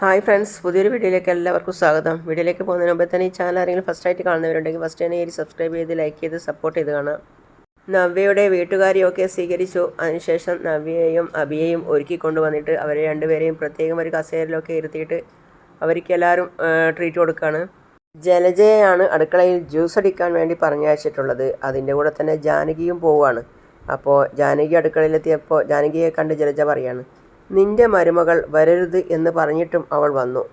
Hi friends പുതിയൊരു വീഡിയോയിലേക്ക് എല്ലാവർക്കും സ്വാഗതം. വീഡിയോയിലേക്ക് പോകുന്നതിന് മുമ്പ് തന്നെ ഈ ചാനൽ ആരെങ്കിലും ഫസ്റ്റ് ആയിട്ട് കാണുന്നവരുണ്ടെങ്കിൽ ഫസ്റ്റ് തന്നെ ഈ സബ്സ്ക്രൈബ് ചെയ്ത് ലൈക്ക് ചെയ്ത് സപ്പോർട്ട് ചെയ്ത് കാണാം നവ്യയുടെ വീട്ടുകാരെയൊക്കെ സ്വീകരിച്ചു. അതിനുശേഷം നവ്യയെയും അബിയെയും ഒരുക്കി കൊണ്ടുവന്നിട്ട് അവരെ രണ്ടുപേരെയും പ്രത്യേകം ഒരു കസേരയിലൊക്കെ ഇരുത്തിയിട്ട് അവർക്ക് എല്ലാവരും ട്രീറ്റ് കൊടുക്കുകയാണ് ജലജയാണ് അടുക്കളയിൽ ജ്യൂസ് അടിക്കാൻ വേണ്ടി പറഞ്ഞയച്ചിട്ടുള്ളത് അതിന്റെ കൂടെ തന്നെ ജാനകിയും പോവുകയാണ്. അപ്പോൾ ജാനകി അടുക്കളയിലെത്തിയപ്പോൾ ജാനകിയെ കണ്ട് ജലജ പറയാണ് നിന്റെ മരുമകൾ വരരുത് എന്ന് പറഞ്ഞിട്ടും അവൾ വന്നു.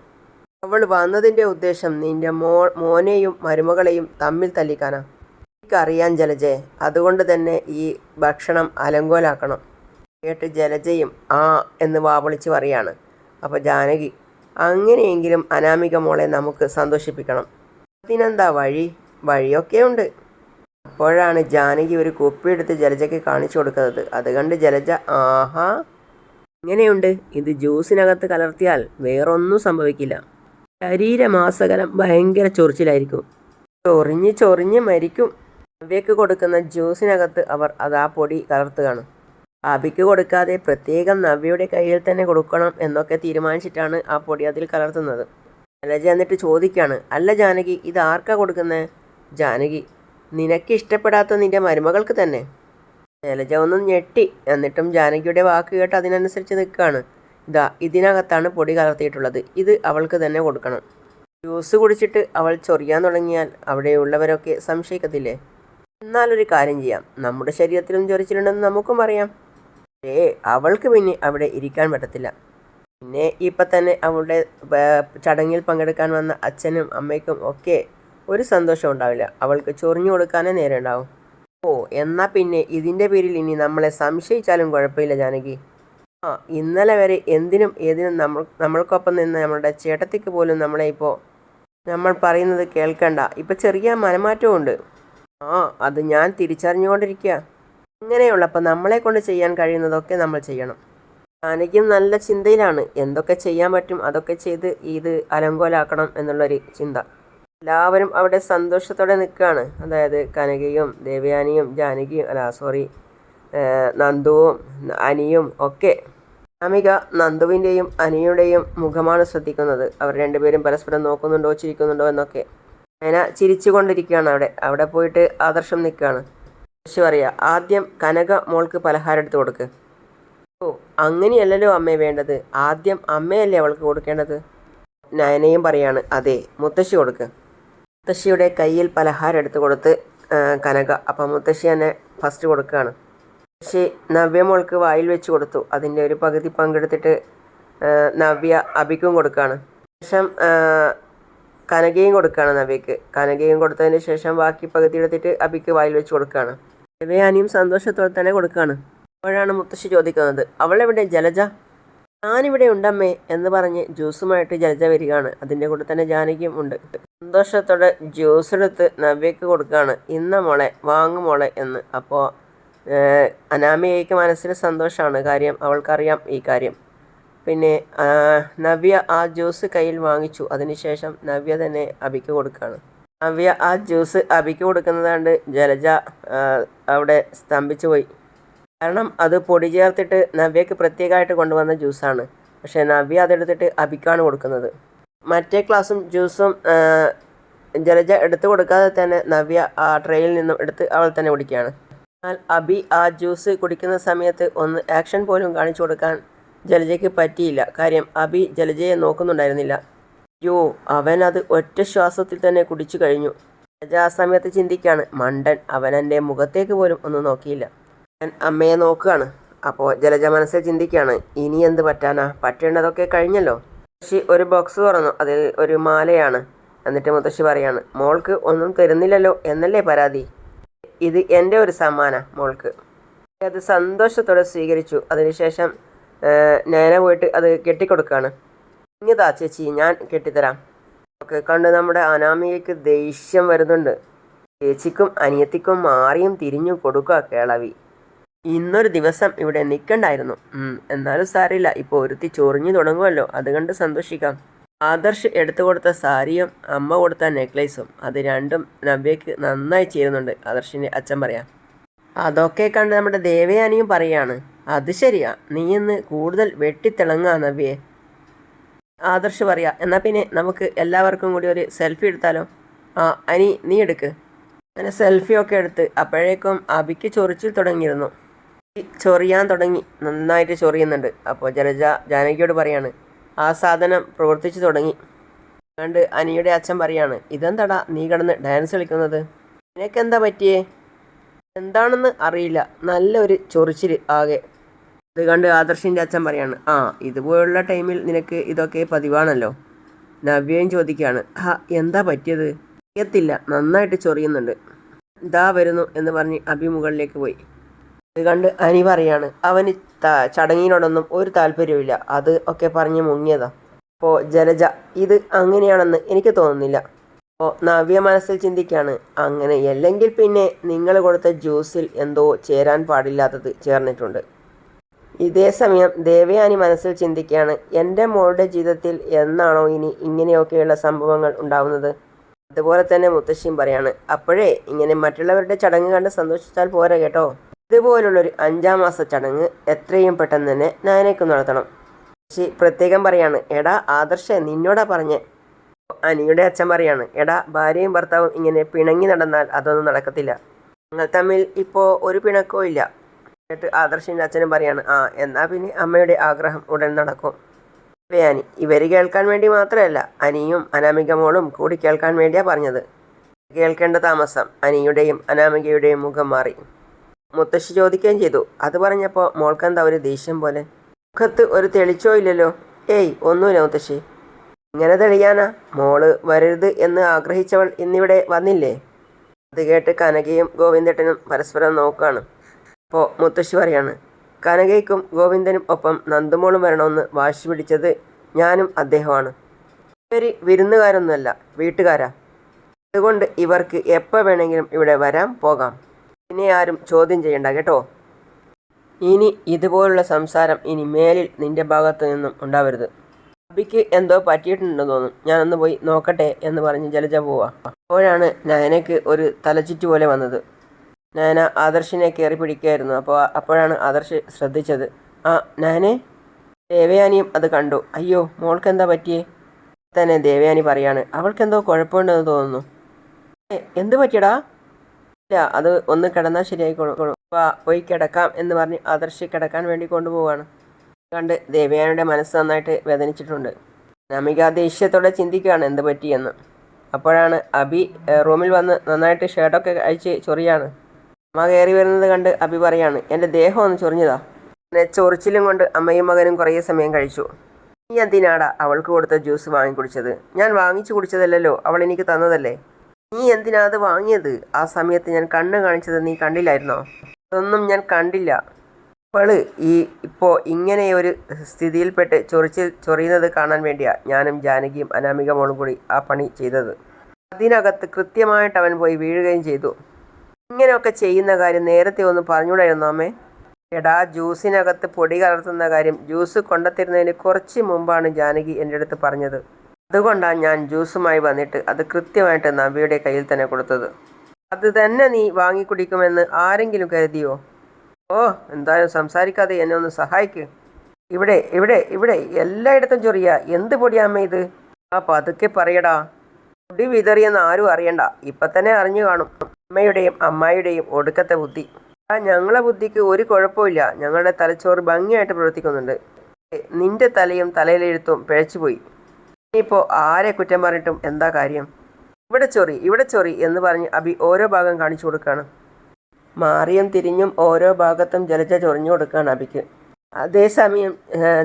അവൾ വന്നതിന്റെ ഉദ്ദേശം നിന്റെ മോ മോനെയും മരുമകളെയും തമ്മിൽ തല്ലിക്കാനാ. എനിക്കറിയാൻ ജലജയെ അതുകൊണ്ട് തന്നെ ഈ ഭക്ഷണം അലങ്കോലാക്കണം. കേട്ട് ജലജയും ആ എന്ന് വാവളിച്ച് പറയാണ്. അപ്പോൾ ജാനകി അങ്ങനെയെങ്കിലും അനാമിക മോളെ നമുക്ക് സന്തോഷിപ്പിക്കണം. അതിനെന്താ വഴി? വഴിയൊക്കെ ഉണ്ട്. അപ്പോഴാണ് ജാനകി ഒരു കുപ്പിയെടുത്ത് ജലജയ്ക്ക് കാണിച്ചു കൊടുക്കുന്നത്. അത് കണ്ട് ജലജ ആഹാ ഇങ്ങനെയുണ്ട് ഇത് ജ്യൂസിനകത്ത് കലർത്തിയാൽ വേറൊന്നും സംഭവിക്കില്ല. ശരീരമാസകലം ഭയങ്കര ചൊറിച്ചിലായിരിക്കും. ചൊറിഞ്ഞ് ചൊറിഞ്ഞ് മരിക്കും. അവയ്ക്ക് കൊടുക്കുന്ന ജ്യൂസിനകത്ത് അവർ അത് ആ പൊടി കലർത്തുകയാണ്. അബിക്ക് കൊടുക്കാതെ പ്രത്യേകം നവ്യയുടെ കയ്യിൽ തന്നെ കൊടുക്കണം എന്നൊക്കെ തീരുമാനിച്ചിട്ടാണ് ആ പൊടി അതിൽ കലർത്തുന്നത്. അലജ എന്നിട്ട് ചോദിക്കുകയാണ് അല്ല ജാനകി ഇത് ആർക്കാ കൊടുക്കുന്നത് ജാനകി നിനക്ക് ഇഷ്ടപ്പെടാത്ത നിന്റെ മരുമകൾക്ക് തന്നെ. ശൈലജ ഒന്ന് ഞെട്ടി. എന്നിട്ടും ജാനകിയുടെ വാക്ക് കേട്ട് അതിനനുസരിച്ച് നിൽക്കുകയാണ്. ഇതാ ഇതിനകത്താണ് പൊടി കലർത്തിയിട്ടുള്ളത്. ഇത് അവൾക്ക് തന്നെ കൊടുക്കണം. ജ്യൂസ് കുടിച്ചിട്ട് അവൾ ചൊറിയാൻ തുടങ്ങിയാൽ അവിടെയുള്ളവരൊക്കെ സംശയിക്കത്തില്ലേ? എന്നാലൊരു കാര്യം ചെയ്യാം. നമ്മുടെ ശരീരത്തിലും ചൊറിച്ചിലുണ്ടെന്ന് നമുക്കും അറിയാം. ഏ അവൾക്ക് പിന്നെ അവിടെ ഇരിക്കാൻ പറ്റത്തില്ല. പിന്നെ ഇപ്പം തന്നെ അവളുടെ ചടങ്ങിൽ പങ്കെടുക്കാൻ വന്ന അച്ഛനും അമ്മയ്ക്കും ഒക്കെ ഒരു സന്തോഷം ഉണ്ടാവില്ല. അവൾക്ക് ചൊറിഞ്ഞു കൊടുക്കാനേ നേരം ഉണ്ടാവും ഓ എന്നാൽ പിന്നെ ഇതിന്റെ പേരിൽ ഇനി നമ്മളെ സംശയിച്ചാലും കുഴപ്പമില്ല ജാനകി. ആ ഇന്നലെ വരെ എന്തിനും ഏതിനും നമ്മൾ നമ്മൾക്കൊപ്പം നിന്ന് നമ്മളുടെ ചേട്ടത്തിക്ക് പോലും നമ്മളെ ഇപ്പോൾ നമ്മൾ പറയുന്നത് കേൾക്കണ്ട. ഇപ്പം ചെറിയ മനമാറ്റമുണ്ട് ആ അത് ഞാൻ തിരിച്ചറിഞ്ഞുകൊണ്ടിരിക്കുക ഇങ്ങനെയുള്ളപ്പോൾ നമ്മളെ കൊണ്ട് ചെയ്യാൻ കഴിയുന്നതൊക്കെ നമ്മൾ ചെയ്യണം. ജാനകിയും നല്ല ചിന്തയിലാണ്. എന്തൊക്കെ ചെയ്യാൻ പറ്റും അതൊക്കെ ചെയ്ത് ഇത് അലങ്കോലാക്കണം എന്നുള്ളൊരു ചിന്ത. എല്ലാവരും അവിടെ സന്തോഷത്തോടെ നിൽക്കുകയാണ്. അതായത് കനകയും ദേവയാനിയും ജാനകിയും അല്ല സോറി നന്ദുവും അനിയും ഒക്കെ അമിക നന്ദുവിന്റെയും അനിയുടെയും മുഖമാണ് ശ്രദ്ധിക്കുന്നത്. അവർ രണ്ടുപേരും പരസ്പരം നോക്കുന്നുണ്ടോ ചിരിക്കുന്നുണ്ടോ എന്നൊക്കെ. അന ചിരിച്ചുകൊണ്ടിരിക്കുകയാണ് അവിടെ. അവിടെ പോയിട്ട് ആദർശം നിൽക്കുകയാണ്. പക്ഷെ പറയുക ആദ്യം കനക മോൾക്ക് പലഹാരം എടുത്ത് കൊടുക്ക്. ഓ അങ്ങനെയല്ലല്ലോ അമ്മേ വേണ്ടത്. ആദ്യം അമ്മയല്ലേ അവൾക്ക് കൊടുക്കേണ്ടത്? നയനയും പറയാണ് അതെ മുത്തശ്ശി കൊടുക്ക്. മുത്തശ്ശിയുടെ കയ്യിൽ പലഹാരം എടുത്തു കൊടുത്ത് കനക. അപ്പം മുത്തശ്ശി തന്നെ ഫസ്റ്റ് കൊടുക്കുകയാണ്. മുത്തശ്ശി നവ്യ മോൾക്ക് വായിൽ വെച്ച് കൊടുത്തു. അതിന്റെ ഒരു പകുതി പങ്കെടുത്തിട്ട് നവ്യ അബിക്കും കൊടുക്കുകയാണ്. ശേഷം കനകയും കൊടുക്കുകയാണ് നവ്യക്ക്. കനകയും കൊടുത്തതിന് ശേഷം ബാക്കി പകുതി എടുത്തിട്ട് അബിക്ക് വായിൽ വെച്ച് കൊടുക്കുകയാണ്. നവ്യാനിയും സന്തോഷത്തോടെ തന്നെ കൊടുക്കുകയാണ്. അപ്പോഴാണ് മുത്തശ്ശി ചോദിക്കുന്നത് അവളെവിടെ? ജലജ? ഞാനിവിടെ ഉണ്ടമ്മേ എന്ന് പറഞ്ഞ് ജ്യൂസുമായിട്ട് ജലജ വരികയാണ്. അതിന്റെ കൂടെ തന്നെ ജാനകിയും ഉണ്ട്. സന്തോഷത്തോടെ ജ്യൂസ് എടുത്ത് നവ്യക്ക് കൊടുക്കുകയാണ്. ഇന്ന മോളെ വാങ്ങു മോളെ എന്ന്. അപ്പോൾ അനാമികയ്ക്ക് മനസ്സിൽ സന്തോഷമാണ് കാര്യം. അവൾക്കറിയാം ഈ കാര്യം. പിന്നെ നവ്യ ആ ജ്യൂസ് കയ്യിൽ വാങ്ങിച്ചു. അതിനുശേഷം നവ്യ തന്നെ അബിക്ക് കൊടുക്കുകയാണ്. നവ്യ ആ ജ്യൂസ് അബിക്ക് കൊടുക്കുന്നത് കണ്ട് ജലജ അവിടെ സ്തംഭിച്ചു പോയി. കാരണം അത് പൊടി ചേർത്തിട്ട് നവ്യക്ക് പ്രത്യേകമായിട്ട് കൊണ്ടുവന്ന ജ്യൂസാണ്. പക്ഷേ നവ്യ അതെടുത്തിട്ട് അബിക്കാണ് കൊടുക്കുന്നത്. മറ്റേ ക്ലാസ്സും ജ്യൂസും ജലജ എടുത്തു കൊടുക്കാതെ തന്നെ നവ്യ ആ ട്രെയിൽ നിന്നും എടുത്ത് അവൾ തന്നെ കുടിക്കുകയാണ്. എന്നാൽ അബി ആ ജ്യൂസ് കുടിക്കുന്ന സമയത്ത് ഒന്ന് ആക്ഷൻ പോലും കാണിച്ചു കൊടുക്കാൻ ജലജയ്ക്ക് പറ്റിയില്ല. കാര്യം അബി ജലജയെ നോക്കുന്നുണ്ടായിരുന്നില്ല. യോ അവൻ അത് ഒറ്റ ശ്വാസത്തിൽ തന്നെ കുടിച്ചു കഴിഞ്ഞു. ജലജ ആ സമയത്ത് ചിന്തിക്കുകയാണ് മണ്ടൻ അവൻ എന്റെ മുഖത്തേക്ക് പോലും ഒന്നും നോക്കിയില്ല. ഞാൻ അമ്മയെ നോക്കുകയാണ്. അപ്പോൾ ജലജ മനസ്സിൽ ചിന്തിക്കുകയാണ് ഇനി എന്ത് പറ്റാനാ? പറ്റേണ്ടതൊക്കെ കഴിഞ്ഞല്ലോ. മുത്തശ്ശി ഒരു ബോക്സ് തുറന്നു. അതിൽ ഒരു മാലയാണ്. എന്നിട്ട് മുത്തശ്ശി പറയാണ് മോൾക്ക് ഒന്നും തരുന്നില്ലല്ലോ എന്നല്ലേ പരാതി? ഇത് എന്റെ ഒരു സമ്മാന മോൾക്ക്. അത് സന്തോഷത്തോടെ സ്വീകരിച്ചു. അതിനുശേഷം നേരെ പോയിട്ട് അത് കെട്ടിക്കൊടുക്കുകയാണ്. ഇങ്ങതാ ചേച്ചി ഞാൻ കെട്ടിത്തരാം. ഒക്കെ കണ്ട് നമ്മുടെ അനാമികയ്ക്ക് ദേഷ്യം വരുന്നുണ്ട്. ചേച്ചിക്കും അനിയത്തിക്കും മാറിയും തിരിഞ്ഞു കൊടുക്കുക കേളവി. ഇന്നൊരു ദിവസം ഇവിടെ നിൽക്കണ്ടായിരുന്നു എന്നാലും സാരില്ല ഇപ്പോൾ ഒരുത്തി ചൊറിഞ്ഞു തുടങ്ങുമല്ലോ അതുകൊണ്ട് സന്തോഷിക്കാം. ആദർശ് എടുത്തു കൊടുത്ത സാരിയും അമ്മ കൊടുത്ത നെക്ലേസും. അത് രണ്ടും നവ്യക്ക് നന്നായി ചേരുന്നുണ്ട്. ആദർശിന്റെ അച്ഛൻ പറയാം. അതൊക്കെ കണ്ട് നമ്മുടെ ദേവയാനിയും പറയാണ്. അത് ശരിയാ. നീ ഇന്ന് കൂടുതൽ വെട്ടിത്തിളങ്ങാ നവ്യേ. ആദർശ് പറയാ. എന്നാൽ പിന്നെ നമുക്ക് എല്ലാവർക്കും കൂടി ഒരു സെൽഫി എടുത്താലോ? ആ അനി നീ എടുക്ക്. അങ്ങനെ സെൽഫിയൊക്കെ എടുത്ത് അപ്പോഴേക്കും അബിക്ക് ചൊറിച്ചിൽ തുടങ്ങിയിരുന്നു. ചൊറിയാൻ തുടങ്ങി. നന്നായിട്ട് ചൊറിയുന്നുണ്ട്. അപ്പോൾ ജലജ ജാനകിയോട് പറയാണ് ആ സാധനം പ്രവർത്തിച്ചു തുടങ്ങി. കണ്ട് അനിയുടെ അച്ഛൻ പറയാണ് ഇതെന്താടാ നീ കിടന്ന് ഡാൻസ് കളിക്കുന്നത്? നിനക്കെന്താ പറ്റിയേ? എന്താണെന്ന് അറിയില്ല. നല്ലൊരു ചൊറിച്ചിൽ ആകെ. ഇത് കണ്ട് ആദർശിന്റെ അച്ഛൻ പറയാണ് ആ ഇതുപോലുള്ള ടൈമിൽ നിനക്ക് ഇതൊക്കെ പതിവാണല്ലോ? നവ്യയും ചോദിക്കുകയാണ് ആ എന്താ പറ്റിയത്? അറിയത്തില്ല. നന്നായിട്ട് ചൊറിയുന്നുണ്ട്. ഇതാ വരുന്നു എന്ന് പറഞ്ഞ് അഭിമുഖിലേക്ക് പോയി. ഇത് കണ്ട് അനി പറയാണ് അവന് ചടങ്ങിനോടൊന്നും ഒരു താല്പര്യമില്ല അത് ഒക്കെ പറഞ്ഞ് മുങ്ങിയതാ. അപ്പോൾ ജലജ ഇത് അങ്ങനെയാണെന്ന് എനിക്ക് തോന്നുന്നില്ല. അപ്പോൾ നവ്യ മനസ്സിൽ ചിന്തിക്കുകയാണ് അങ്ങനെ അല്ലെങ്കിൽ പിന്നെ നിങ്ങൾ കൊടുത്ത ജ്യൂസിൽ എന്തോ ചേരാൻ പാടില്ലാത്തത് ചേർന്നിട്ടുണ്ട്. ഇതേ സമയം ദേവയാനി മനസ്സിൽ ചിന്തിക്കുകയാണ് എന്റെ മോളുടെ ജീവിതത്തിൽ എന്നാണോ ഇനി ഇങ്ങനെയൊക്കെയുള്ള സംഭവങ്ങൾ ഉണ്ടാവുന്നത്? അതുപോലെ തന്നെ മുത്തശ്ശിയും പറയാണ് അപ്പോഴേ ഇങ്ങനെ മറ്റുള്ളവരുടെ ചടങ്ങ് കണ്ട് സന്തോഷിച്ചാൽ പോരാ കേട്ടോ. ഇതുപോലുള്ളൊരു അഞ്ചാം മാസ ചടങ്ങ് എത്രയും പെട്ടെന്ന് തന്നെ നാനേക്കും നടത്തണം. മുത്തശ്ശി പ്രത്യേകം പറയാണ് എടാ ആദർശ നിന്നോടാ പറഞ്ഞേ. അനിയുടെ അച്ഛൻ പറയാണ് എടാ ഭാര്യയും ഭർത്താവും ഇങ്ങനെ പിണങ്ങി നടന്നാൽ അതൊന്നും നടക്കത്തില്ല. നിങ്ങൾ തമ്മിൽ ഇപ്പോൾ ഒരു പിണക്കവും ഇല്ല. എന്നിട്ട് ആദർശിന്റെ അച്ഛനും പറയാണ് ആ എന്നാൽ പിന്നെ അമ്മയുടെ ആഗ്രഹം ഉടൻ നടക്കും. വേയാനി ഇവർ കേൾക്കാൻ വേണ്ടി മാത്രമല്ല അനിയും അനാമിക മോളും കൂടി കേൾക്കാൻ വേണ്ടിയാണ് പറഞ്ഞത്. കേൾക്കേണ്ട താമസം അനിയുടെയും അനാമികയുടെയും മുഖം മാറി. മുത്തശ്ശി ചോദിക്കുകയും ചെയ്തു. അത് പറഞ്ഞപ്പോൾ മോൾക്കെന്താ ഒരു ദേഷ്യം പോലെ? മുഖത്ത് ഒരു തെളിച്ചോ ഇല്ലല്ലോ. ഏയ് ഒന്നുമില്ല മുത്തശ്ശി. ഇങ്ങനെ തെളിയാനാ? മോൾ വരരുത് എന്ന് ആഗ്രഹിച്ചവൾ ഇന്നിവിടെ വന്നില്ലേ? അത് കേട്ട് കനകയും ഗോവിന്ദേട്ടനും പരസ്പരം നോക്കാണ്. അപ്പോൾ മുത്തശ്ശി പറയാണ് കനകയ്ക്കും ഗോവിന്ദനും ഒപ്പം നന്ദുമോളും വരണമെന്ന് വാശി പിടിച്ചത് ഞാനും അദ്ദേഹമാണ് ഇവർ വിരുന്നുകാരൊന്നുമല്ല വീട്ടുകാരാ. അതുകൊണ്ട് ഇവർക്ക് എപ്പോൾ വേണമെങ്കിലും ഇവിടെ വരാം പോകാം. ഇനി ആരും ചോദ്യം ചെയ്യണ്ട കേട്ടോ? ഇനി ഇതുപോലുള്ള സംസാരം ഇനി മേലിൽ നിന്റെ ഭാഗത്തു നിന്നും ഉണ്ടാവരുത്. അബിക്ക് എന്തോ പറ്റിയിട്ടുണ്ടെന്ന് തോന്നും ഞാനൊന്ന് പോയി നോക്കട്ടെ എന്ന് പറഞ്ഞ് ജലജ പോവാ. അപ്പോഴാണ് നയനയ്ക്ക് ഒരു തലചുറ്റ് പോലെ വന്നത്. നയന ആദർശിനെ കയറി പിടിക്കുകയായിരുന്നു അപ്പോൾ അപ്പോഴാണ് ആദർശ് ശ്രദ്ധിച്ചത്. ആ നയനെ? ദേവയാനിയും അത് കണ്ടു. അയ്യോ മോൾക്ക് എന്താ പറ്റിയേ? തന്നെ ദേവയാനി പറയാണ്. അവൾക്കെന്തോ കുഴപ്പമുണ്ടെന്ന് തോന്നുന്നു. "ഏ, എന്ത് പറ്റിയടാ? ഇല്ല അത് ഒന്ന് കിടന്നാൽ ശരിയായിക്കോളും. പോയി കിടക്കാം എന്ന് പറഞ്ഞ് ആദർശി കിടക്കാൻ വേണ്ടി കൊണ്ടുപോവാണ്. കണ്ട് ദേവയാനിയുടെ മനസ്സ് നന്നായിട്ട് വേദനിച്ചിട്ടുണ്ട്. നമിക ദേഷ്യത്തോടെ ചിന്തിക്കുകയാണ് എന്ത് പറ്റിയെന്ന്. അപ്പോഴാണ് അബി റൂമിൽ വന്ന് നന്നായിട്ട് ഷർട്ടൊക്കെ അഴിച്ച് ചൊറിയാണ്. അമ്മ കയറി വരുന്നത് കണ്ട് അബി പറയാണ് എന്റെ ദേഹം ഒന്ന് ചൊറിഞ്ഞതാ. പിന്നെ ചൊറിച്ചിലും കൊണ്ട് അമ്മയും മകനും കുറേ സമയം കഴിച്ചു. നീ എന്തിനാടാ അവൾക്ക് കൊടുത്ത ജ്യൂസ് വാങ്ങി വാങ്ങിക്കുടിച്ചത്? ഞാൻ വാങ്ങിച്ചു കുടിച്ചതല്ലല്ലോ അവൾ എനിക്ക് തന്നതല്ലേ? നീ എന്തിനാ അത് വാങ്ങിയത്? ആ സമയത്ത് ഞാൻ കണ്ണ് കാണിച്ചത് നീ കണ്ടില്ലായിരുന്നോ? അതൊന്നും ഞാൻ കണ്ടില്ല. അവൾ ഈ ഇപ്പോൾ ഇങ്ങനെ ഒരു സ്ഥിതിയിൽപ്പെട്ട് ചൊറിച്ച് ചൊറിയുന്നത് കാണാൻ വേണ്ടിയാ ഞാനും ജാനകിയും അനാമിക മോളും കൂടി ആ പണി ചെയ്തത്. അതിനകത്ത് കൃത്യമായിട്ട് അവൻ പോയി വീഴുകയും ചെയ്തു. ഇങ്ങനെയൊക്കെ ചെയ്യുന്ന കാര്യം നേരത്തെ ഒന്ന് പറഞ്ഞുകൂടായിരുന്നു അമ്മേ? എടാ ജ്യൂസിനകത്ത് പൊടി കലർത്തുന്ന കാര്യം ജ്യൂസ് കൊണ്ടെത്തിരുന്നതിന് കുറച്ച് മുമ്പാണ് ജാനകി എന്റെ അടുത്ത് പറഞ്ഞത്. അതുകൊണ്ടാണ് ഞാൻ ജ്യൂസുമായി വന്നിട്ട് അത് കൃത്യമായിട്ട് നബിയുടെ കയ്യിൽ തന്നെ കൊടുത്തത്. അത് തന്നെ നീ വാങ്ങിക്കുടിക്കുമെന്ന് ആരെങ്കിലും കരുതിയോ? ഓ എന്തായാലും സംസാരിക്കാതെ എന്നെ ഒന്ന് സഹായിക്ക്. ഇവിടെ ഇവിടെ ഇവിടെ എല്ലായിടത്തും ചൊറിയ. എന്ത് പൊടിയാമ്മ ഇത്? ആ പതുക്കെ പറയടാ. പൊടി വിതറിയെന്ന് ആരും അറിയണ്ട. ഇപ്പം തന്നെ അറിഞ്ഞു കാണും. അമ്മയുടെയും അമ്മായിയുടെയും ഒടുക്കത്തെ ബുദ്ധി. ആ ഞങ്ങളെ ബുദ്ധിക്ക് ഒരു കുഴപ്പമില്ല ഞങ്ങളുടെ തലച്ചോറ് ഭംഗിയായിട്ട് പ്രവർത്തിക്കുന്നുണ്ട്. നിന്റെ തലയും തലയിലെഴുത്തും പിഴച്ചുപോയി. ഇനിയിപ്പോൾ ആരെ കുറ്റം പറഞ്ഞിട്ടും എന്താ കാര്യം? ഇവിടെ ചൊറി ഇവിടെ ചൊറി എന്ന് പറഞ്ഞ് അബി ഓരോ ഭാഗം കാണിച്ചു കൊടുക്കുകയാണ് മാറിയും തിരിഞ്ഞും ഓരോ ഭാഗത്തും ജലജ ചൊറിഞ്ഞു കൊടുക്കുകയാണ് അബിക്ക്. അതേസമയം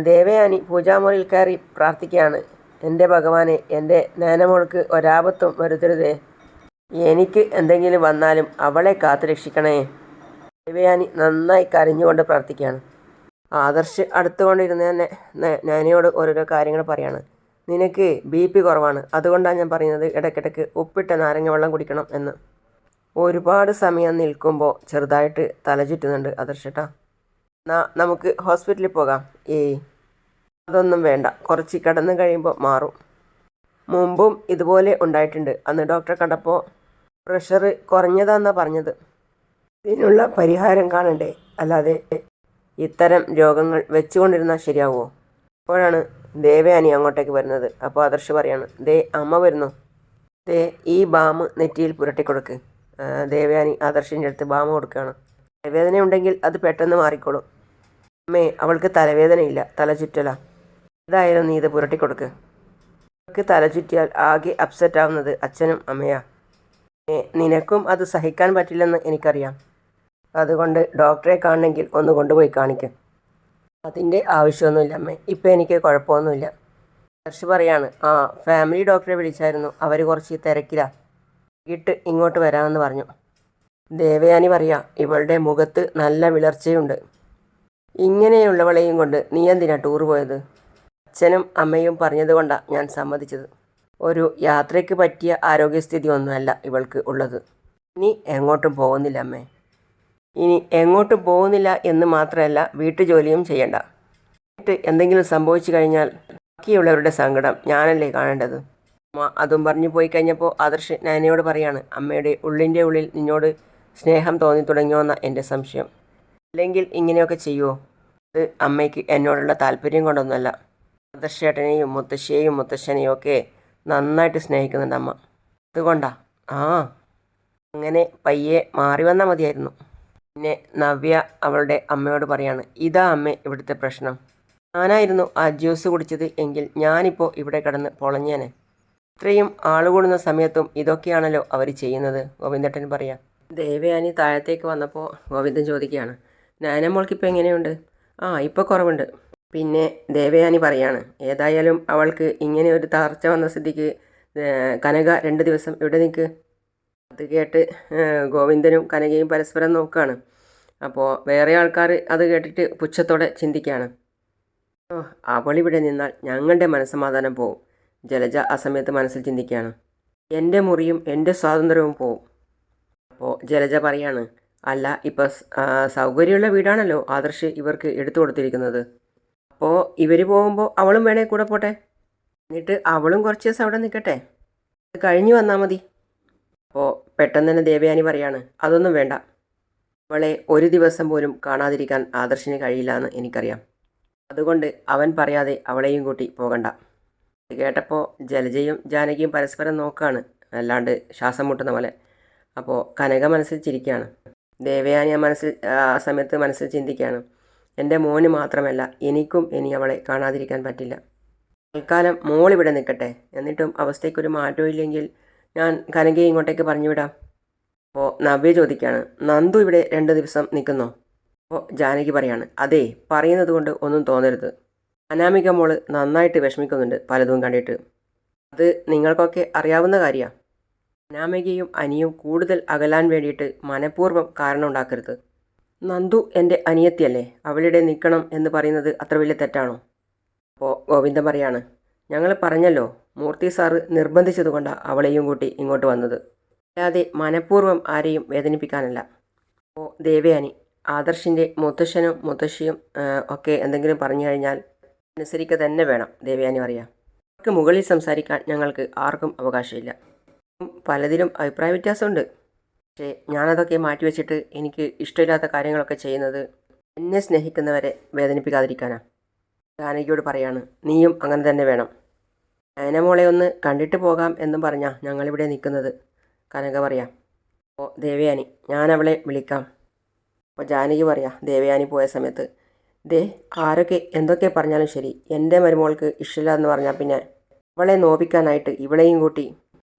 ദേവയാനി പൂജാമുറിയിൽ കയറി പ്രാർത്ഥിക്കുകയാണ്. എന്റെ ഭഗവാനെ എന്റെ നേനമോൾക്ക് ഒരാപത്തും വരുത്തരുതേ. എനിക്ക് എന്തെങ്കിലും വന്നാലും അവളെ കാത്തു രക്ഷിക്കണേ. ദേവയാനി നന്നായി കരഞ്ഞുകൊണ്ട് പ്രാർത്ഥിക്കുകയാണ്. ആദർശ് അടുത്തുകൊണ്ടിരുന്ന് തന്നെ നാനയോട് ഓരോരോ കാര്യങ്ങൾ പറയാണ്. നിനക്ക് ബി പി കുറവാണ്. അതുകൊണ്ടാണ് ഞാൻ പറയുന്നത് ഇടയ്ക്കിടയ്ക്ക് ഉപ്പിട്ട നാരങ്ങ വെള്ളം കുടിക്കണം എന്ന്. ഒരുപാട് സമയം നിൽക്കുമ്പോൾ ചെറുതായിട്ട് തല ചുറ്റുന്നുണ്ട് ആദർശേട്ടാ എന്നാ നമുക്ക് ഹോസ്പിറ്റലിൽ പോകാം. ഏയ് അതൊന്നും വേണ്ട. കുറച്ച് കിടന്ന് കഴിയുമ്പോൾ മാറും. മുമ്പും ഇതുപോലെ ഉണ്ടായിട്ടുണ്ട്. അന്ന് ഡോക്ടറെ കണ്ടപ്പോൾ പ്രഷർ കുറഞ്ഞതാന്നാണ് പറഞ്ഞത്. ഇതിനുള്ള പരിഹാരം കാണണ്ടേ? അല്ലാതെ ഇത്തരം രോഗങ്ങൾ വെച്ചുകൊണ്ടിരുന്നാൽ ശരിയാവുമോ അപ്പോഴാണ് ദേവയാനി അങ്ങോട്ടേക്ക് വരുന്നത്. അപ്പോൾ ആദർശ് പറയാണ് ദേ അമ്മ വരുന്നു. ദേ ഈ ബാം നെറ്റിയിൽ പുരട്ടിക്കൊടുക്ക് കൊടുക്ക്. ദേവയാനി ആദർശിന്റെ അടുത്ത് ബാം കൊടുക്കുകയാണ്. തലവേദന ഉണ്ടെങ്കിൽ അത് പെട്ടെന്ന് മാറിക്കോളും. അമ്മേ അവൾക്ക് തലവേദനയില്ല തല ചുറ്റല. ഏതായാലും നീ ഇത് പുരട്ടിക്കൊടുക്ക് അവൾക്ക് തല ചുറ്റിയാൽ ആകെ അപ്സെറ്റ് ആവുന്നത് അച്ഛനും അമ്മയാ. നിനക്കും അത് സഹിക്കാൻ പറ്റില്ലെന്ന് എനിക്കറിയാം. അതുകൊണ്ട് ഡോക്ടറെ കാണണമെങ്കിൽ ഒന്ന് കൊണ്ടുപോയി കാണിക്കും. അതിന്റെ ആവശ്യമൊന്നുമില്ല അമ്മേ. ഇപ്പം എനിക്ക് കുഴപ്പമൊന്നുമില്ല. ഹർഷ് പറയാണ് ആ ഫാമിലി ഡോക്ടറെ വിളിച്ചായിരുന്നു. അവർ കുറച്ച് തിരക്കിലാണ് വീട്ട് ഇങ്ങോട്ട് വരാമെന്ന് പറഞ്ഞു. ദേവയാനി പറയാ ഇവളുടെ മുഖത്ത് നല്ല വിളർച്ചയുണ്ട്. ഇങ്ങനെയുള്ളവളെയും കൊണ്ട് നീ എന്തിനാ ടൂർ പോയത്? അച്ഛനും അമ്മയും പറഞ്ഞതുകൊണ്ടാണ് ഞാൻ സമ്മതിച്ചത്. ഒരു യാത്രയ്ക്ക് പറ്റിയ ആരോഗ്യസ്ഥിതി ഒന്നുമല്ല ഇവൾക്ക് ഉള്ളത്. നീ എങ്ങോട്ടും പോകുന്നില്ല അമ്മേ. ഇനി എങ്ങോട്ടും പോകുന്നില്ല എന്ന് മാത്രമല്ല വീട്ടുജോലിയും ചെയ്യണ്ട. വീട്ട് എന്തെങ്കിലും സംഭവിച്ചു കഴിഞ്ഞാൽ ബാക്കിയുള്ളവരുടെ സങ്കടം ഞാനല്ലേ കാണേണ്ടത്? അതും പറഞ്ഞു പോയി കഴിഞ്ഞപ്പോൾ ആദർശ് നയനയോട് പറയാണ് അമ്മയുടെ ഉള്ളിന്റെ ഉള്ളിൽ നിന്നോട് സ്നേഹം തോന്നി തുടങ്ങിയോന്ന എന്റെ സംശയം. അല്ലെങ്കിൽ ഇങ്ങനെയൊക്കെ ചെയ്യുമോ അത് അമ്മയ്ക്ക് എന്നോടുള്ള താല്പര്യം കൊണ്ടൊന്നുമല്ല. ആദർശേട്ടനെയും മുത്തശ്ശിയെയും മുത്തശ്ശനെയും ഒക്കെ നന്നായിട്ട് സ്നേഹിക്കുന്നുണ്ട് അമ്മ. അതുകൊണ്ടാ? ആ. അങ്ങനെ പയ്യെ മാറി വന്നാൽ മതിയായിരുന്നു. പിന്നെ നവ്യ അവളുടെ അമ്മയോട് പറയാണ് ഇതാ അമ്മ ഇവിടുത്തെ പ്രശ്നം. ഞാനായിരുന്നു ആ ജ്യൂസ് കുടിച്ചത് എങ്കിൽ ഞാനിപ്പോൾ ഇവിടെ കിടന്ന് പൊളഞ്ഞേനെ. ഇത്രയും ആളുകൂടുന്ന സമയത്തും ഇതൊക്കെയാണല്ലോ അവർ ചെയ്യുന്നത് ഗോവിന്ദട്ടൻ പറയാം. ദേവയാനി താഴത്തേക്ക് വന്നപ്പോൾ ഗോവിന്ദൻ ചോദിക്കുകയാണ് നാനമ്മോൾക്കിപ്പോൾ എങ്ങനെയുണ്ട്? ആ ഇപ്പോൾ കുറവുണ്ട്. പിന്നെ ദേവയാനി പറയാണ് ഏതായാലും അവൾക്ക് ഇങ്ങനെ ഒരു തളർച്ച വന്ന സ്ഥിതിക്ക് കനക രണ്ട് ദിവസം ഇവിടെ നിൽക്ക് അത് കേട്ട് ഗോവിന്ദനും കനകയും പരസ്പരം നോക്കുകയാണ് അപ്പോൾ വേറെ ആൾക്കാർ അത് കേട്ടിട്ട് പുച്ഛത്തോടെ ചിന്തിക്കുകയാണ് ഓ അവളിവിടെ നിന്നാൽ ഞങ്ങളുടെ മനസ്സമാധാനം പോവും. ജലജ ആ സമയത്ത് മനസ്സിൽ ചിന്തിക്കുകയാണ് എന്റെ മുറിയും എന്റെ സ്വാതന്ത്ര്യവും പോവും. അപ്പോൾ ജലജ പറയാണ് അല്ല ഇപ്പോൾ സൗകര്യമുള്ള വീടാണല്ലോ ആദർശ് ഇവർക്ക് എടുത്തു കൊടുത്തിരിക്കുന്നത്. അപ്പോൾ ഇവർ പോകുമ്പോൾ അവളും വേണേ കൂടെ പോട്ടെ? എന്നിട്ട് അവളും കുറച്ച് ദിവസം അവിടെ നിൽക്കട്ടെ കഴിഞ്ഞു വന്നാൽ മതി. അപ്പോൾ പെട്ടെന്ന് തന്നെ ദേവയാനി പറയാണ് അതൊന്നും വേണ്ട. അവളെ ഒരു ദിവസം പോലും കാണാതിരിക്കാൻ ആദർശിന് കഴിയില്ല എന്ന് എനിക്കറിയാം. അതുകൊണ്ട് അവൻ പറയാതെ അവളെയും കൂട്ടി പോകണ്ട. കേട്ടപ്പോൾ ജലജയും ജാനകിയും പരസ്പരം നോക്കുകയാണ് അല്ലാണ്ട് ശ്വാസം മുട്ടുന്ന പോലെ. അപ്പോൾ കനക മനസ്സിൽ ചിരിക്കുകയാണ് ദേവയാനി ആ മനസ്സിൽ ആ സമയത്ത് മനസ്സിൽ ചിന്തിക്കുകയാണ് എന്റെ മോന് മാത്രമല്ല എനിക്കും ഇനി അവളെ കാണാതിരിക്കാൻ പറ്റില്ല. തൽക്കാലം മോളിവിടെ നിൽക്കട്ടെ. എന്നിട്ടും അവസ്ഥയ്ക്കൊരു മാറ്റമില്ലെങ്കിൽ ഞാൻ കനകയെ ഇങ്ങോട്ടേക്ക് പറഞ്ഞു വിടാം അപ്പോൾ നവ്യ ചോദിക്കുകയാണ് നന്ദു ഇവിടെ രണ്ട് ദിവസം നിൽക്കുന്നോ? അപ്പോൾ ജാനകി പറയാണ് അതെ പറയുന്നത് കൊണ്ട് ഒന്നും തോന്നരുത്. അനാമിക മോൾ നന്നായിട്ട് വിഷമിക്കുന്നുണ്ട് പലതും കണ്ടിട്ട്. അത് നിങ്ങൾക്കൊക്കെ അറിയാവുന്ന കാര്യമാണ് അനാമികയും അനിയും കൂടുതൽ അകലാൻ വേണ്ടിയിട്ട് മനഃപൂർവം കാരണം ഉണ്ടാക്കരുത്. നന്ദു എന്റെ അനിയത്തിയല്ലേ അവളിടെ നിൽക്കണം എന്ന് പറയുന്നത് അത്ര വലിയ തെറ്റാണോ? അപ്പോൾ ഗോവിന്ദൻ പറയാണ് ഞങ്ങൾ പറഞ്ഞല്ലോ മൂർത്തി സാറ് നിർബന്ധിച്ചതുകൊണ്ടാണ് അവളെയും കൂട്ടി ഇങ്ങോട്ട് വന്നത്. അല്ലാതെ മനഃപൂർവം ആരെയും വേദനിപ്പിക്കാനല്ല. ഓ ദേവയാനി ആദർശിന്റെ മുത്തശ്ശനും മുത്തശ്ശിയും ഒക്കെ എന്തെങ്കിലും പറഞ്ഞു കഴിഞ്ഞാൽ അനുസരിക്കുക തന്നെ വേണം ദേവയാനി പറയാം. അവർക്ക് മുകളിൽ സംസാരിക്കാൻ ഞങ്ങൾക്ക് ആർക്കും അവകാശമില്ല. പലതിലും അഭിപ്രായ വ്യത്യാസമുണ്ട്. പക്ഷേ ഞാനതൊക്കെ മാറ്റിവെച്ചിട്ട് എനിക്ക് ഇഷ്ടമില്ലാത്ത കാര്യങ്ങളൊക്കെ ചെയ്യുന്നത് എന്നെ സ്നേഹിക്കുന്നവരെ വേദനിപ്പിക്കാതിരിക്കാനാണ് ജാനകിയോട് പറയാണ് നീയും അങ്ങനെ തന്നെ വേണം. നയനമോളെ ഒന്ന് കണ്ടിട്ട് പോകാം എന്നും പറഞ്ഞാ ഞങ്ങളിവിടെ നിൽക്കുന്നത്. കനക പറയാം ഓ ദേവയാനി ഞാൻ അവളെ വിളിക്കാം. അപ്പോൾ ജാനകി പറയാം ദേവയാനി പോയ സമയത്ത് ദേ ആരൊക്കെ എന്തൊക്കെ പറഞ്ഞാലും ശരി എന്റെ മരുമോൾക്ക് ഇഷ്ടമില്ല എന്ന് പറഞ്ഞാൽ പിന്നെ അവളെ നോപിക്കാനായിട്ട് ഇവളെയും കൂട്ടി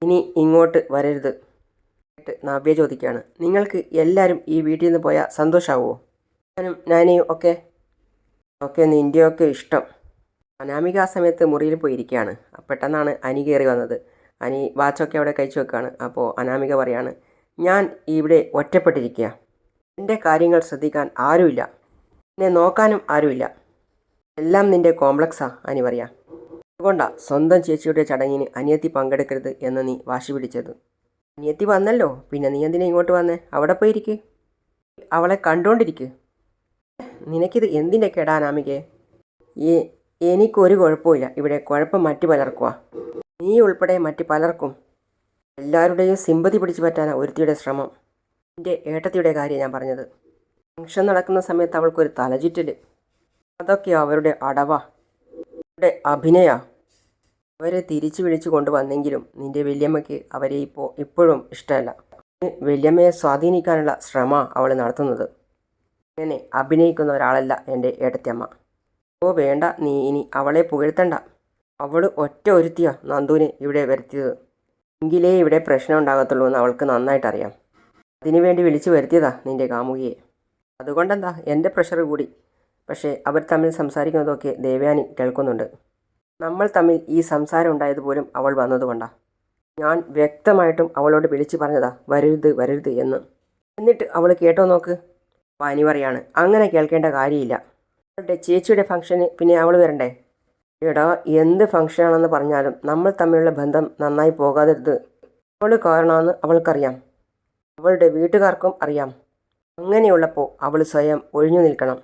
ഇനി ഇങ്ങോട്ട് വരരുത്. നവ്യ ചോദിക്കുകയാണ് നിങ്ങൾക്ക് എല്ലാവരും ഈ വീട്ടിൽ നിന്ന് പോയാൽ സന്തോഷമാവുമോ ഞാനും നാനിയും ഒക്കെ ഓക്കെ നിന്റെയൊക്കെ ഇഷ്ടം. അനാമിക ആ സമയത്ത് മുറിയിൽ പോയിരിക്കുകയാണ്. പെട്ടെന്നാണ് അനി കയറി വന്നത്. അനി വാച്ചൊക്കെ അവിടെ കഴിച്ചു വെക്കുകയാണ്. അപ്പോൾ അനാമിക പറയാണ് ഞാൻ ഇവിടെ ഒറ്റപ്പെട്ടിരിക്കുക. എന്റെ കാര്യങ്ങൾ ശ്രദ്ധിക്കാൻ ആരുമില്ല. എന്നെ നോക്കാനും ആരുമില്ല. എല്ലാം നിന്റെ കോംപ്ലക്സാ അനി പറയാം. അതുകൊണ്ടാ സ്വന്തം ചേച്ചിയുടെ ചടങ്ങിന് അനിയത്തി പങ്കെടുക്കരുത് എന്ന് നീ വാശി പിടിച്ചത്. അനിയത്തി വന്നല്ലോ. പിന്നെ നീ എന്തിനാ ഇങ്ങോട്ട് വന്നേ? അവിടെ പോയിരിക്ക്. അവളെ കണ്ടുകൊണ്ടിരിക്ക് നിനക്കിത് എന്തിന്റെ കേടാനാമികെ ഈ എനിക്കൊരു കുഴപ്പമില്ല ഇവിടെ കുഴപ്പം മറ്റു പലർക്കുവാ. നീ ഉൾപ്പെടെ മറ്റു പലർക്കും എല്ലാവരുടെയും സിമ്പതി പിടിച്ചു പറ്റാനാണ് ഒരുത്തിയുടെ ശ്രമം. എന്റെ ഏട്ടത്തിയുടെ കാര്യം ഞാൻ പറഞ്ഞത്. ഫംഗ്ഷൻ നടക്കുന്ന സമയത്ത് അവൾക്കൊരു തലചുറ്റൽ അതൊക്കെ അവരുടെ അടവ. അവരുടെ അഭിനയ. അവരെ തിരിച്ചു വിളിച്ചു കൊണ്ടുവന്നെങ്കിലും നിന്റെ വല്യമ്മയ്ക്ക് അവരെ ഇപ്പോൾ ഇപ്പോഴും ഇഷ്ടമല്ല. വല്യമ്മയെ സ്വാധീനിക്കാനുള്ള ശ്രമ അവൾ നടത്തുന്നത്. ഇങ്ങനെ അഭിനയിക്കുന്ന ഒരാളല്ല എന്റെ ഏട്ടത്തിയമ്മ. ഓ വേണ്ട. നീ ഇനി അവളെ പുകഴ്ത്തണ്ട. അവൾ ഒറ്റ ഒരുത്തിയാ നന്ദുവിനെ ഇവിടെ വരുത്തിയത്. എങ്കിലേ ഇവിടെ പ്രശ്നം ഉണ്ടാകത്തുള്ളൂ എന്ന് അവൾക്ക് നന്നായിട്ടറിയാം അതിനുവേണ്ടി വിളിച്ചു വരുത്തിയതാ നിന്റെ കാമുകിയെ. അതുകൊണ്ടെന്താ? എന്റെ പ്രഷർ കൂടി. പക്ഷേ അവർ തമ്മിൽ സംസാരിക്കുന്നതൊക്കെ ദേവയാനി കേൾക്കുന്നുണ്ട്. നമ്മൾ തമ്മിൽ ഈ സംസാരം ഉണ്ടായത് പോലും അവൾ വന്നതുകൊണ്ടാ ഞാൻ വ്യക്തമായിട്ടും അവളോട് വിളിച്ചു പറഞ്ഞതാ വരരുത് വരരുത് എന്ന്. എന്നിട്ട് അവൾ കേട്ടോ നോക്ക്. പനി പറയാണ് അങ്ങനെ കേൾക്കേണ്ട കാര്യമില്ല. അവളുടെ ചേച്ചിയുടെ ഫംഗ്ഷന് പിന്നെ അവൾ വരണ്ടേ? എടാ എന്ത് ഫംഗ്ഷനാണെന്ന് പറഞ്ഞാലും നമ്മൾ തമ്മിലുള്ള ബന്ധം നന്നായി പോകാതിരുത്. അവൾ കാരണമെന്ന് അവൾക്കറിയാം. അവളുടെ വീട്ടുകാർക്കും അറിയാം. അങ്ങനെയുള്ളപ്പോൾ അവൾ സ്വയം ഒഴിഞ്ഞു നിൽക്കണം.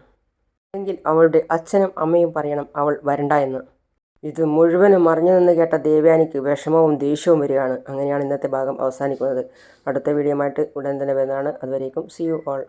അല്ലെങ്കിൽ അവളുടെ അച്ഛനും അമ്മയും പറയണം അവൾ വരണ്ട എന്ന്. ഇത് മുഴുവനും മറിഞ്ഞു നിന്ന് കേട്ട ദേവയാനിക്ക് വിഷമവും ദേഷ്യവും വരികയാണ്. അങ്ങനെയാണ് ഇന്നത്തെ ഭാഗം അവസാനിക്കുന്നത്. അടുത്ത വീഡിയോ ആയിട്ട് ഉടൻ തന്നെ വരുന്നതാണ്. അതുവരേക്കും സി യു ഓൾ